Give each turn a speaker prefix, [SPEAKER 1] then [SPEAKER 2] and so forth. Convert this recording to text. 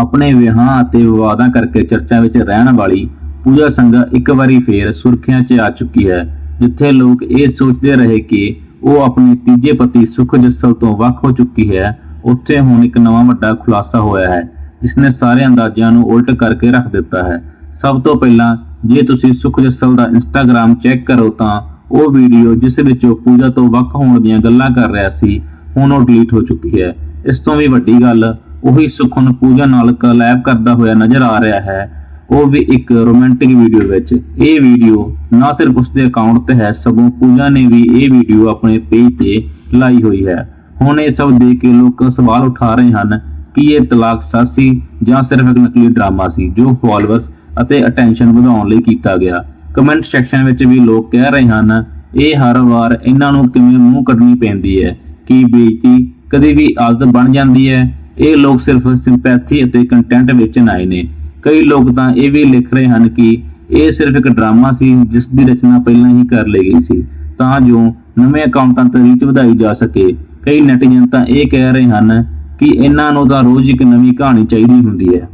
[SPEAKER 1] ਆਪਣੇ ਵਿਆਹਾਂ ਅਤੇ ਵਿਵਾਦਾਂ ਕਰਕੇ ਚਰਚਾ ਵਿੱਚ ਰਹਿਣ ਵਾਲੀ ਪੂਜਾ ਸੰਘਾ ਇੱਕ ਵਾਰੀ ਫੇਰ ਸੁਰਖੀਆਂ 'ਚ ਆ ਚੁੱਕੀ ਹੈ, ਜਿੱਥੇ ਲੋਕ ਇਹ ਸੋਚਦੇ ਰਹੇ ਕਿ ਉਹ ਆਪਣੇ ਤੀਜੇ ਪਤੀ ਸੁਖ ਜੱਸਲ ਤੋਂ ਵੱਖ ਹੋ ਚੁੱਕੀ ਹੈ। ਉੱਥੇ ਹੁਣ ਇੱਕ ਨਵਾਂ ਵੱਡਾ ਖੁਲਾਸਾ ਹੋਇਆ ਹੈ ਜਿਸ ਨੇ ਸਾਰੇ ਅੰਦਾਜ਼ਿਆਂ ਨੂੰ ਉਲਟ ਕਰਕੇ ਰੱਖ ਦਿੱਤਾ ਹੈ। ਸਭ ਤੋਂ ਪਹਿਲਾਂ, ਜੇ ਤੁਸੀਂ ਸੁਖ ਜੱਸਲ ਦਾ ਇੰਸਟਾਗ੍ਰam ਚੈੱਕ ਕਰੋ ਤਾਂ ਉਹ ਵੀਡੀਓ ਜਿਸ ਵਿੱਚ ਉਹ ਪੂਜਾ ਤੋਂ ਵੱਖ ਹੋਣ ਦੀਆਂ ਗੱਲਾਂ ਕਰ ਰਿਹਾ ਸੀ, ਹੁਣ ਉਹ ਡਿਲੀਟ ਹੋ ਚੁੱਕੀ ਹੈ। ਇਸ ਤੋਂ ਵੀ ਵੱਡੀ ਗੱਲ ਉਹੀ ਸੁਖ ਹੁਣ ਪੂਜਾ ਨਾਲ ਕਲੈਬ ਕਰਦਾ ਹੋਇਆ ਨਜ਼ਰ ਆ ਰਿਹਾ ਹੈ। ਉਹ ਵੀ ਇੱਕ ਰੋਮਾਂਟਿਕ ਵੀਡੀਓ ਵਿੱਚ। ਇਹ ਵੀਡੀਓ ਨਾ ਸਿਰਫ ਉਸਦੇ ਅਕਾਊਂਟ ਤੇ ਹੈ, ਸਗੋਂ ਪੂਜਾ ਨੇ ਵੀ ਇਹ ਵੀਡੀਓ ਆਪਣੇ ਪੇਜ ਤੇ ਲਾਈ ਹੋਈ ਹੈ। ਹੁਣ ਇਹ ਸਭ ਦੇਖ ਕੇ ਲੋਕ ਸਵਾਲ ਉਠਾ ਰਹੇ ਹਨ ਕਿ ਇਹ ਤਲਾਕ ਸੱਚ ਜਾਂ ਸਿਰਫ ਇੱਕ ਨਕਲੀ ਡਰਾਮਾ ਸੀ, ਜੋ ਫਾਲੋਅਰਸ ਅਤੇ ਅਟੈਂਸ਼ਨ ਵਧਾਉਣ ਲਈ ਕੀਤਾ ਗਿਆ। ਕਮੈਂਟ ਸੈਕਸ਼ਨ ਵਿੱਚ ਵੀ ਲੋਕ ਕਹਿ ਰਹੇ ਹਨ, ਇਹ ਹਰ ਵਾਰ ਇਹਨਾਂ ਨੂੰ ਕਿਵੇਂ ਮੂੰਹ ਕੱਢਣੀ ਪੈਂਦੀ ਹੈ? ਕਿ ਬੇਇੱਜ਼ਤੀ ਕਦੇ ਵੀ ਆਦਤ ਬਣ ਜਾਂਦੀ ਹੈ? ਇਹ ਲੋਕ ਸਿਰਫ ਸਿੰਪੈਥੀ ਅਤੇ ਕੰਟੈਂਟ ਵੇਚਣ ਆਏ ਨੇ। ਕਈ ਲੋਕ ਤਾਂ ਇਹ ਵੀ ਲਿਖ ਰਹੇ ਹਨ ਕਿ ਇਹ ਸਿਰਫ ਇੱਕ ਡਰਾਮਾ ਸੀ ਜਿਸ ਦੀ ਰਚਨਾ ਪਹਿਲਾਂ ਹੀ ਕਰ ਲਈ ਗਈ ਸੀ। ਤਾਂ ਜੋ ਨਵੇਂ ਅਕਾਊਂਟਾਂ ਤੇ ਰੀਚ ਵਧਾਈ ਜਾ ਸਕੇ। ਕਈ ਨੈਟੀਜ਼ਨ ਤਾਂ ਇਹ ਕਹਿ ਰਹੇ ਹਨ ਕਿ ਇਹਨਾਂ ਨੂੰ ਤਾਂ ਰੋਜ਼ ਇੱਕ ਨਵੀਂ ਕਹਾਣੀ ਚਾਹੀਦੀ ਹੁੰਦੀ ਹੈ।